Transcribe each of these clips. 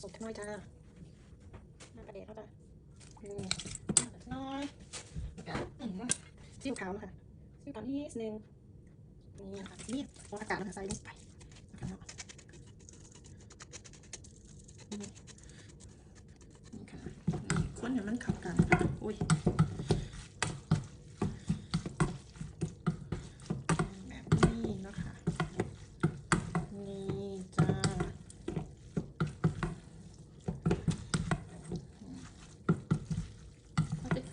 สดน้อยจ้าน้ากระเด็ดแล้วจ้ะนี่น้อยจิ้มซีอิ๊วขาวนะคะซีอิ๊วขาวนิดนึงนี่ค่ะนี่หัวอากาศนะคะใส่ลงไปนี่ค่ะนี่คนให้มันขับกันอุ้ย แบบนี้เนาะคะ นี่จ้า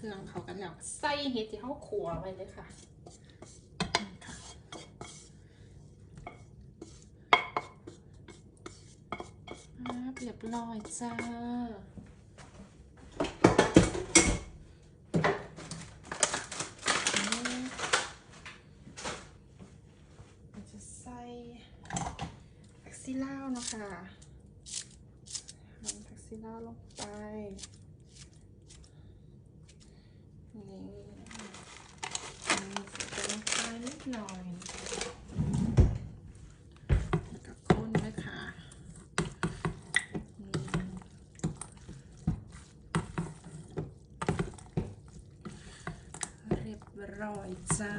ก็จะเครื่องเขากันแล้วใส่เห็ดที่เขาขัวไว้เลยค่ะเรียบร้อยจ้าจะใส่ผักซีลาวนะคะหั่นผักซีลาวลงไป นี่นี่ใส่ไปลงไป หน่อยแล้วก็คนด้วยค่ะเรียบร้อยจ้า